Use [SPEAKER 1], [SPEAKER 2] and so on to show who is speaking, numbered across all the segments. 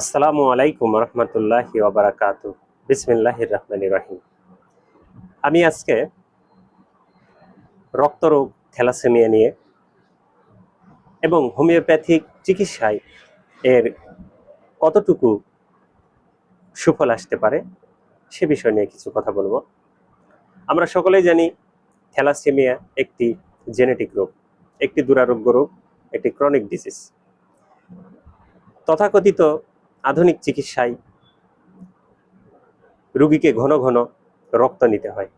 [SPEAKER 1] আসসালামু আলাইকুম রহমতুল্লাহ ওবরাকাত বিসমিল্লাহ রহমান রাহিম। আমি আজকে রক্তরোগ, থ্যালাসেমিয়া নিয়ে এবং হোমিওপ্যাথিক চিকিৎসায় এর কতটুকু সুফল আসতে পারে সে বিষয় নিয়ে কিছু কথা বলব। আমরা সকলেই জানি থ্যালাসেমিয়া একটি জেনেটিক রোগ, একটি দুরারোগ্য রোগ, একটি ক্রনিক ডিজিজ। তথাকথিত আধুনিক চিকিৎসায় রুগীকে ঘন ঘন রক্ত নিতে হয়।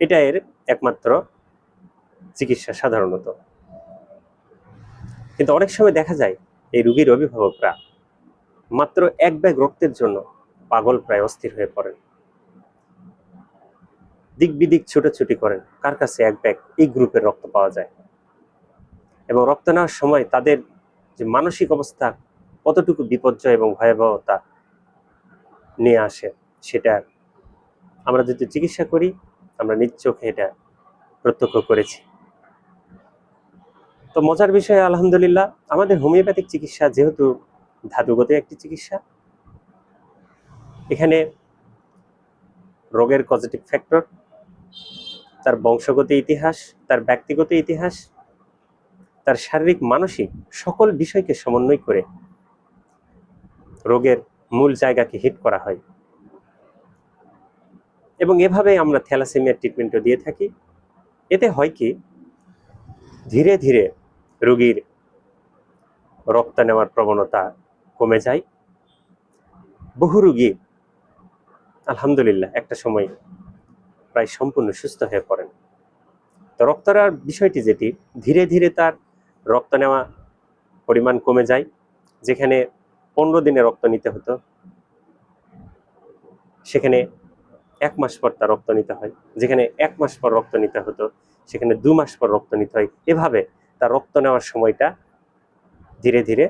[SPEAKER 1] এটা এর একমাত্র চিকিৎসা সাধারণত। কিন্তু অনেক সময় দেখা যায়, এই রুগীর অভিভাবকরা মাত্র এক ব্যাগ রক্তের জন্য পাগল প্রায় অস্থির হয়ে পড়েন। দিক বিদিক ছুটোছুটি করেন, কার কাছে এক ব্যাগ এই গ্রুপের রক্ত পাওয়া যায়? এবং রক্ত নেওয়ার সময় তাদের যে মানসিক অবস্থা কতটুকু বিপর্যয় এবং ভয়াবহতা নিয়ে আসে সেটা আমরা যদি চিকিৎসা করি, আমরা নিজ চোখে এটা প্রত্যক্ষ করেছি। তো মজার বিষয়ে, আলহামদুলিল্লাহ, আমাদের হোমিওপ্যাথিক চিকিৎসা যেহেতু ধাতুগত একটি চিকিৎসা, এখানে রোগের পজিটিভ ফ্যাক্টর তার বংশগত ইতিহাস, তার ব্যক্তিগত ইতিহাস, তার শারীরিক, মানসিক সকল বিষয়কে সমন্বয় করে রোগের মূল জায়গাকে হিট করা হয়। এবং এভাবে আমরা থ্যালাসেমিয়ার ট্রিটমেন্টও দিয়ে থাকি। এতে হয় কি, ধীরে ধীরে রোগীর রক্ত নেওয়ার প্রবণতা কমে যায়। বহু রুগী আলহামদুলিল্লাহ একটা সময় প্রায় সম্পূর্ণ সুস্থ হয়ে পড়েন। তো রক্ত নেওয়ার বিষয়টি যেটি, ধীরে ধীরে তার রক্ত নেওয়া পরিমাণ কমে যায়, যেখানে পনেরো দিনে রক্ত নিতে হতো। সেখানে এক মাস পর তার রক্ত নিতে হয়। যেখানে এক মাস পর রক্ত নিতে হতো, সেখানে দু মাস পর রক্ত নিতে হয়। এভাবে তার রক্ত নেওয়ার সময়টা ধীরে ধীরে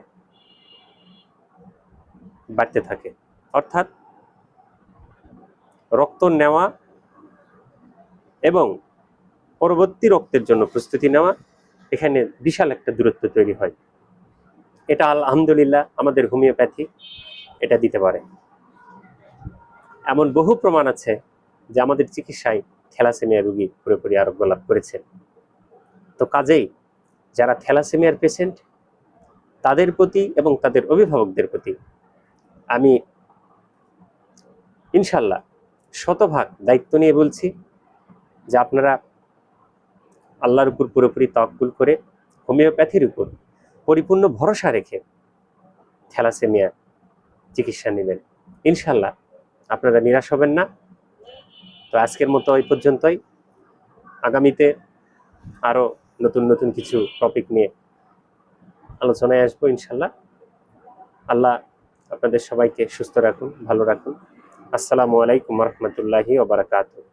[SPEAKER 1] বাড়তে থাকে। অর্থাৎ রক্ত নেওয়া এবং পরবর্তী রক্তের জন্য প্রস্তুতি নেওয়া এখানে বিশাল একটা দূরত্ব তৈরি হয়। এটা আলহামদুলিল্লাহ আমাদের হোমিওপ্যাথি এটা দিতে পারে। এমন বহু প্রমাণ আছে যে আমাদের চিকিৎসায় থ্যালাসেমিয়া রুগী পুরোপুরি আরোগ্য লাভ করেছেন। তো কাজেই যারা থ্যালাসেমিয়ার পেশেন্ট তাদের প্রতি এবং তাদের অভিভাবকদের প্রতি আমি ইনশাল্লাহ শতভাগ দায়িত্ব নিয়ে বলছি যে আপনারা আল্লাহর উপর পুরোপুরি তককুল করে হোমিওপ্যাথির উপর পরিপূর্ণ ভরসা রেখে থ্যালাসেমিয়া চিকিৎসা নেবেন। ইনশাল্লাহ আপনারা নিরাশ হবেন না। তো আজকের মতো ওই পর্যন্তই। আগামীতে আরও নতুন নতুন কিছু টপিক নিয়ে আলোচনায় আসব ইনশাল্লাহ আল্লাহ আপনাদের সবাইকে সুস্থ রাখুন, ভালো রাখুন। আসসালামু আলাইকুম রহমতুল্লাহি ওবরাকাতুহ